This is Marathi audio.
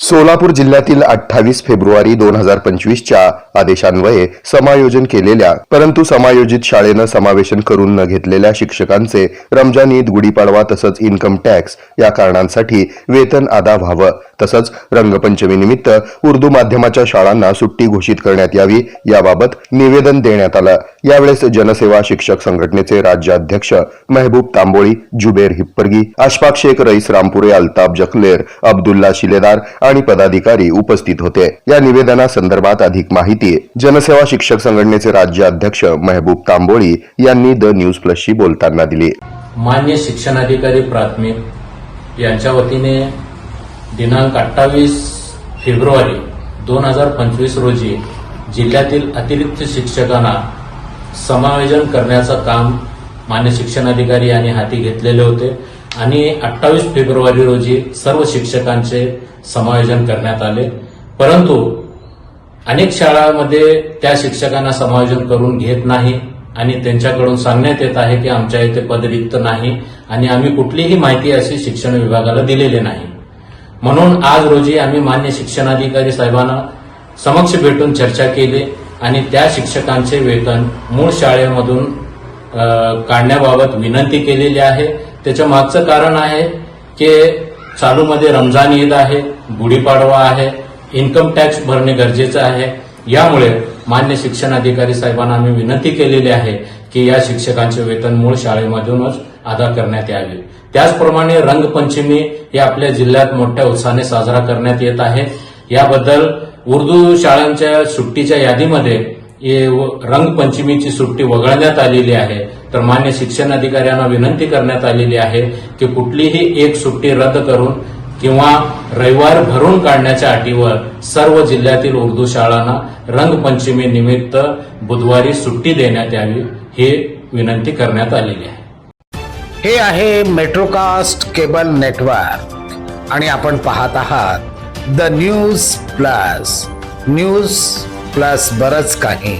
सोलापूर जिल्ह्यातील अठ्ठावीस फेब्रुवारी दोन हजार पंचवीसच्या आदेशान्वये समायोजन केलेल्या परंतु समायोजित शाळेनं समावेशन करून न घेतलेल्या शिक्षकांचे रमजान ईद गुढीपाडवा तसंच इन्कम टॅक्स या कारणांसाठी वेतन अदा व्हावं. तसंच रंगपंचमीनिमित्त उर्दू माध्यमाच्या शाळांना सुट्टी घोषित करण्यात यावी याबाबत निवेदन देण्यात आलं. यावेळेस जनसेवा शिक्षक संघटनेचे राज्याध्यक्ष महबूब तांबोळी जुबेर हिप्परगी अशफाक शेख रईस रामपुरे अल्ताफ जखलेर अब्दुल्ला शिलेदार आणि पदाधिकारी उपस्थित होते. या निवेदनासंदर्भात अधिक माहिती जनसेवा शिक्षक संघटनेचे राज्य अध्यक्ष महबूब तांबोळी यांनी द न्यूज प्लसशी बोलताना दिली. मान्य शिक्षणाधिकारी प्राथमिक यांच्या वतीने दिनांक अठ्ठावीस फेब्रुवारी दोन हजार पंचवीस रोजी जिल्ह्यातील अतिरिक्त शिक्षकांना समायोजन करण्याचं काम मान्य शिक्षणाधिकारी यांनी हाती घेतलेले होते. आणि अठ्ठावीस फेब्रुवारी रोजी सर्व शिक्षकांचे समायोजन करण्यात आले. परंतु अनेक शाळांमध्ये त्या शिक्षकांना समायोजन करून घेत नाही आणि त्यांच्याकडून सांगण्यात येत आहे की आमच्या इथे पद रिक्त नाही आणि आम्ही कुठलीही माहिती अशी शिक्षण विभागाला दिलेली नाही. म्हणून आज रोजी आम्ही मान्य शिक्षणाधिकारी साहेबांना समक्ष भेटून चर्चा केली आणि त्या शिक्षकांचे वेतन मूळ शाळेमधून काढण्याबाबत विनंती केलेली आहे. त्याच्या मागचं कारण आहे की चालूमध्ये रमजान ईद आहे गुढीपाडवा आहे इन्कम टॅक्स भरणे गरजेचं आहे. यामुळे मान्य शिक्षण अधिकारी साहेबांना आम्ही विनंती केलेली आहे की या शिक्षकांचे वेतन मूळ शाळेमधूनच अदा करण्यात यावे. त्याचप्रमाणे रंगपंचमी हे आपल्या जिल्ह्यात मोठ्या उत्साहाने साजरा करण्यात येत आहे. याबद्दल उर्दू शाळांच्या सुट्टीच्या यादीमध्ये रंगपंचमीची सुट्टी वगळण्यात आलेली आहे. तर मान्य शिक्षण अधिकाऱ्यांना विनंती करण्यात आलेली आहे की कुठलीही एक सुट्टी रद्द करून किंवा रविवार भरून काढण्याच्या अटीवर सर्व जिल्ह्यातील उर्दू शाळांना रंगपंचमी निमित्त बुधवारी सुट्टी देण्यात यावी हे विनंती करण्यात आलेली आहे. हे आहे मेट्रोकास्ट केबल नेटवर्क आणि आपण पाहत आहात the news plus news plus बरंच काही.